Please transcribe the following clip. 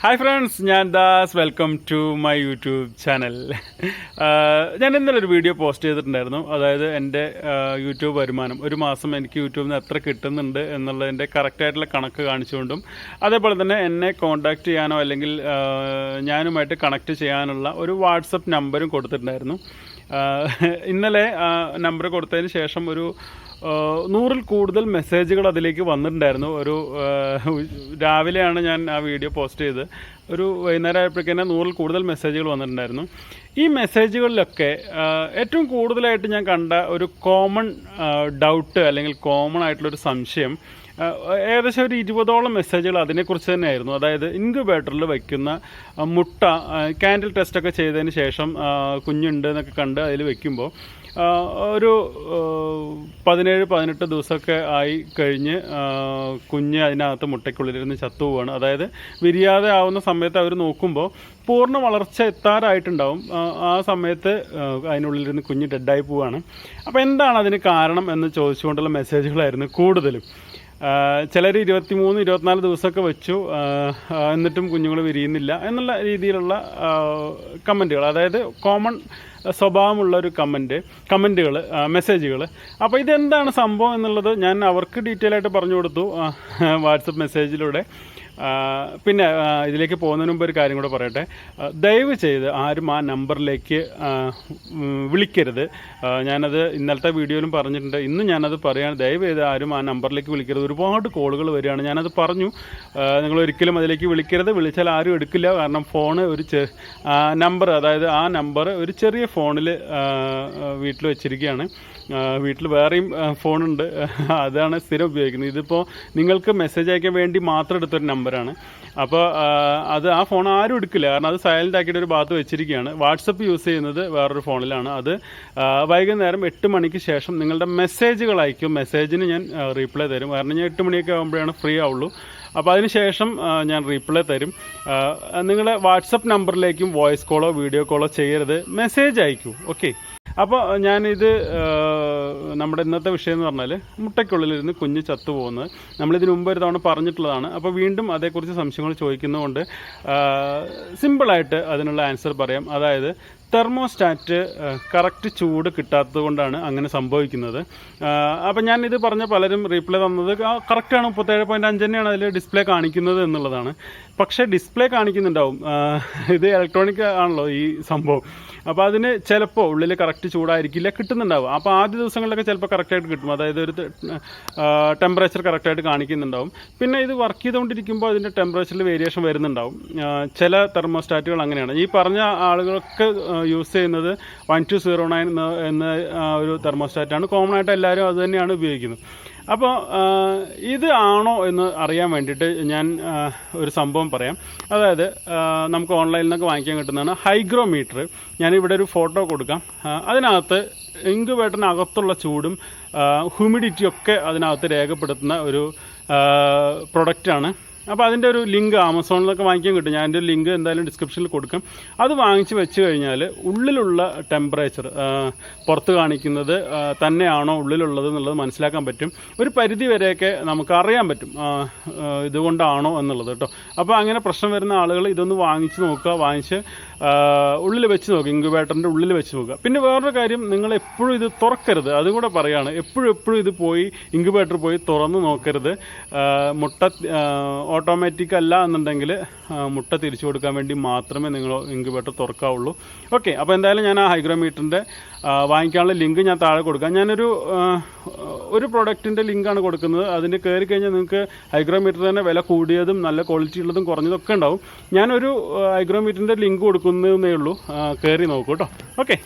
Hi friends ഞാൻ Das. Welcome to my YouTube channel ഞാൻ ഇന്നലെ ഒരു വീഡിയോ പോസ്റ്റ് ചെയ്തിട്ടുണ്ടായിരുന്നു. അതായത് എന്റെ യൂട്യൂബ് വരുമാനം. ഒരു മാസം എനിക്ക് യൂട്യൂബിൽ നിന്ന് എത്ര കിട്ടുന്നുണ്ട് എന്നുള്ളതിന്റെ കറക്റ്റായിട്ടുള്ള കണക്ക് കാണിച്ചുകൊണ്ടും അതേപോലെ തന്നെ എന്നെ കോൺടാക്റ്റ് ചെയ്യാനോ അല്ലെങ്കിൽ ഞാനുമായിട്ട് കണക്ട് ചെയ്യാനുള്ള ഒരു വാട്സപ്പ് നമ്പരും കൊടുത്തിട്ടുണ്ടായിരുന്നു. ഇന്നലെ നമ്പർ കൊടുത്തതിന് ശേഷം ഒരു നൂറിൽ കൂടുതൽ മെസ്സേജുകൾ അതിലേക്ക് വന്നിട്ടുണ്ടായിരുന്നു. ഒരു രാവിലെയാണ് ഞാൻ ആ വീഡിയോ പോസ്റ്റ് ചെയ്ത് ഒരു വൈകുന്നേരം ആയപ്പോഴേക്കും നൂറിൽ കൂടുതൽ മെസ്സേജുകൾ വന്നിട്ടുണ്ടായിരുന്നു. ഈ മെസ്സേജുകളിലൊക്കെ ഏറ്റവും കൂടുതലായിട്ട് ഞാൻ കണ്ട ഒരു കോമൺ ഡൗട്ട് അല്ലെങ്കിൽ കോമൺ ആയിട്ടുള്ളൊരു സംശയം ഏകദേശം ഒരു ഇരുപതോളം മെസ്സേജുകൾ അതിനെക്കുറിച്ച് തന്നെയായിരുന്നു. അതായത് ഇൻക്യുബേറ്ററിൽ വയ്ക്കുന്ന മുട്ട ക്യാൻഡിൽ ടെസ്റ്റൊക്കെ ചെയ്തതിന് ശേഷം കുഞ്ഞുണ്ട് എന്നൊക്കെ കണ്ട് അതിൽ വയ്ക്കുമ്പോൾ ഒരു പതിനേഴ് പതിനെട്ട് ദിവസമൊക്കെ ആയി കഴിഞ്ഞ് കുഞ്ഞ് അതിനകത്ത് മുട്ടയ്ക്കുള്ളിലിരുന്ന് ചത്തുപോവാണ്. അതായത് വിരിയാതെ ആവുന്ന സമയത്ത് അവർ നോക്കുമ്പോൾ പൂർണ വളർച്ച എത്താറായിട്ടുണ്ടാവും. ആ, സമയത്ത് അതിനുള്ളിലിരുന്ന് കുഞ്ഞ് ഡെഡായി പോവുകയാണ് അപ്പോൾ എന്താണ് അതിന് കാരണം എന്ന് ചോദിച്ചുകൊണ്ടുള്ള മെസ്സേജുകളായിരുന്നു കൂടുതലും. ചിലർ ഇരുപത്തി മൂന്ന് ഇരുപത്തിനാല് ദിവസമൊക്കെ വെച്ചു. എന്നിട്ടും കുഞ്ഞുങ്ങൾ വിരിയുന്നില്ല എന്നുള്ള രീതിയിലുള്ള കമന്റുകൾ അതായത് കോമൺ സ്വഭാവമുള്ള ഒരു കമന്റ് കമന്റുകൾ മെസ്സേജുകൾ അപ്പോൾ ഇതെന്താണ് സംഭവം എന്നുള്ളത് ഞാൻ അവർക്ക് ഡീറ്റെയിൽ ആയിട്ട് പറഞ്ഞു കൊടുത്തു വാട്സപ്പ് മെസ്സേജിലൂടെ പിന്നെ ഇതിലേക്ക് പോകുന്നതിന് മുമ്പ് ഒരു കാര്യം കൂടെ പറയട്ടെ. ദയവ് ചെയ്ത് ആരും ആ നമ്പറിലേക്ക് വിളിക്കരുത്. ഞാനത് ഇന്നലത്തെ വീഡിയോയിലും പറഞ്ഞിട്ടുണ്ട്. ഇന്ന് ഞാനത് പറയുകയാണ് ദയവ് ചെയ്ത് ആരും ആ നമ്പറിലേക്ക് വിളിക്കരുത്. ഒരുപാട് കോളുകൾ വരികയാണ്. ഞാനത് പറഞ്ഞു. നിങ്ങൾ ഒരിക്കലും അതിലേക്ക് വിളിക്കരുത്. വിളിച്ചാൽ ആരും എടുക്കില്ല. കാരണം ഫോണ് ഒരു നമ്പർ അതായത് ആ നമ്പർ ഒരു ചെറിയ ഫോണിൽ വീട്ടിൽ വെച്ചിരിക്കുകയാണ്. വീട്ടിൽ വേറെയും ഫോണുണ്ട്. അതാണ് സ്ഥിരം ഉപയോഗിക്കുന്നത്. ഇതിപ്പോൾ നിങ്ങൾക്ക് മെസ്സേജ് അയക്കാൻ വേണ്ടി മാത്രം എടുത്തൊരു നമ്പറാണ്. അപ്പോൾ അത് ആ ഫോൺ ആരും എടുക്കില്ല. കാരണം അത് സൈലന്റ് ആക്കിയിട്ട് ഒരു ഭാഗത്ത് വെച്ചിരിക്കുകയാണ്. വാട്സപ്പ് യൂസ് ചെയ്യുന്നത് വേറൊരു ഫോണിലാണ്. അത് വൈകുന്നേരം എട്ട് മണിക്ക് ശേഷം നിങ്ങളുടെ മെസ്സേജുകൾ അയക്കും. മെസ്സേജിന് ഞാൻ റീപ്ലൈ തരും. കാരണം ഞാൻ എട്ട് മണിയൊക്കെ ആകുമ്പോഴാണ് ഫ്രീ ആവുള്ളൂ. അപ്പോൾ അതിന് ശേഷം ഞാൻ റീപ്ലൈ തരും. നിങ്ങളെ വാട്സപ്പ് നമ്പറിലേക്കും വോയിസ് കോളോ വീഡിയോ കോളോ ചെയ്യരുത്. മെസ്സേജ് അയക്കൂ. ഓക്കെ അപ്പോൾ ഞാനിത് നമ്മുടെ ഇന്നത്തെ വിഷയം എന്ന് പറഞ്ഞാൽ മുട്ടയ്ക്കുള്ളിലിരുന്ന് കുഞ്ഞ് ചത്തു പോകുന്നത് നമ്മളിതിന് മുമ്പ് ഒരു തവണ പറഞ്ഞിട്ടുള്ളതാണ്. അപ്പോൾ വീണ്ടും അതേക്കുറിച്ച് സംശയങ്ങൾ ചോദിക്കുന്നതുകൊണ്ട് സിമ്പിളായിട്ട് അതിനുള്ള ആൻസർ പറയാം. അതായത് തെർമോസ്റ്റാറ്റ് കറക്റ്റ് ചൂട് കിട്ടാത്തത് കൊണ്ടാണ് അങ്ങനെ സംഭവിക്കുന്നത്. അപ്പം ഇത് പറഞ്ഞ പലരും റീപ്ലൈ തന്നത് കറക്റ്റാണ് മുപ്പത്തേഴ് പോയിന്റ് അഞ്ച് തന്നെയാണ് അതിൽ ഡിസ്പ്ലേ കാണിക്കുന്നത് എന്നുള്ളതാണ്. പക്ഷേ ഡിസ്പ്ലേ കാണിക്കുന്നുണ്ടാവും. ഇത് ഇലക്ട്രോണിക് ആണല്ലോ ഈ സംഭവം. അപ്പോൾ അതിന് ചിലപ്പോൾ ഉള്ളിൽ കറക്റ്റ് ചൂടായിരിക്കില്ല കിട്ടുന്നുണ്ടാവും. അപ്പോൾ ആദ്യ ദിവസങ്ങളിലൊക്കെ ചിലപ്പോൾ കറക്റ്റായിട്ട് കിട്ടും. അതായത് ഒരു ടെമ്പറേച്ചർ കറക്റ്റായിട്ട് കാണിക്കുന്നുണ്ടാവും. പിന്നെ ഇത് വർക്ക് ചെയ്തുകൊണ്ടിരിക്കുമ്പോൾ അതിന്റെ ടെമ്പറേച്ചറിൽ വേരിയേഷൻ വരുന്നുണ്ടാവും. ചില തെർമോസ്റ്റാറ്റുകൾ അങ്ങനെയാണ്. ഈ പറഞ്ഞ ആളുകളൊക്കെ യൂസ് ചെയ്യുന്നത് വൺ ടു സീറോ നയൻ എന്ന ഒരു തെർമോസ്റ്റാറ്റാണ് കോമൺ ആയിട്ട് എല്ലാവരും അത് തന്നെയാണ് ഉപയോഗിക്കുന്നത്. അപ്പോൾ ഇത് ആണോ എന്ന് അറിയാൻ വേണ്ടിയിട്ട് ഞാൻ ഒരു സംഭവം പറയാം. അതായത് നമുക്ക് ഓൺലൈനിൽ നിന്നൊക്കെ വാങ്ങിക്കാൻ കിട്ടുന്നതാണ് ഹൈഗ്രോമീറ്റർ. ഞാനിവിടെ ഒരു ഫോട്ടോ കൊടുക്കാം. അതിനകത്ത് ഇങ്കുവേട്ടറിനകത്തുള്ള ചൂടും ഹ്യൂമിഡിറ്റിയൊക്കെ അതിനകത്ത് രേഖപ്പെടുത്തുന്ന ഒരു പ്രൊഡക്റ്റാണ് അപ്പോൾ അതിന്റെ ഒരു ലിങ്ക് ആമസോണിലൊക്കെ വാങ്ങിക്കാൻ കിട്ടും. ഞാൻ എന്റെ ലിങ്ക് എന്തായാലും ഡിസ്ക്രിപ്ഷനിൽ കൊടുക്കും. അത് വാങ്ങിച്ച് വെച്ച് കഴിഞ്ഞാൽ ഉള്ളിലുള്ള ടെമ്പറേച്ചർ പുറത്ത് കാണിക്കുന്നത് തന്നെയാണോ ഉള്ളിലുള്ളത് എന്നുള്ളത് മനസ്സിലാക്കാൻ പറ്റും. ഒരു പരിധി വരെയൊക്കെ നമുക്ക് അറിയാൻ പറ്റും ഇതുകൊണ്ടാണോ എന്നുള്ളത് കേട്ടോ. അപ്പോൾ അങ്ങനെ പ്രശ്നം വരുന്ന ആളുകൾ ഇതൊന്ന് വാങ്ങിച്ച് നോക്കുക വാങ്ങിച്ച് ഉള്ളിൽ വെച്ച് നോക്കുക ഇൻക്യുബേറ്ററിന്റെ ഉള്ളിൽ വെച്ച് നോക്കുക പിന്നെ വേറൊരു കാര്യം നിങ്ങൾ എപ്പോഴും ഇത് തുറക്കരുത്. അതും കൂടെ പറയുകയാണ് എപ്പോഴും എപ്പോഴും ഇത് പോയി ഇൻക്യുബേറ്റർ പോയി തുറന്ന് നോക്കരുത്. മുട്ട ഓട്ടോമാറ്റിക് അല്ല എന്നുണ്ടെങ്കിൽ മുട്ട തിരിച്ചു കൊടുക്കാൻ വേണ്ടി മാത്രമേ നിങ്ങൾ ഇൻക്യുബേറ്റർ തുറക്കാവുള്ളൂ. ഓക്കെ അപ്പോൾ എന്തായാലും ഞാൻ ആ ഹൈഗ്രോമീറ്ററിന്റെ വാങ്ങിക്കാനുള്ള ലിങ്ക് ഞാൻ താഴെ കൊടുക്കാം. ഞാനൊരു ഒരു പ്രൊഡക്റ്റിന്റെ ലിങ്കാണ് കൊടുക്കുന്നത്. അതിന് കയറി കഴിഞ്ഞാൽ നിങ്ങൾക്ക് ഹൈഗ്രോമീറ്റർ തന്നെ വില കൂടിയതും നല്ല ക്വാളിറ്റി ഉള്ളതും കുറഞ്ഞതൊക്കെ ഉണ്ടാവും. ഞാനൊരു ഹൈഗ്രോമീറ്ററിന്റെ ലിങ്ക് കൊടുക്കുന്നതേ ഉള്ളൂ. കയറി നോക്കൂ കേട്ടോ. ഓക്കെ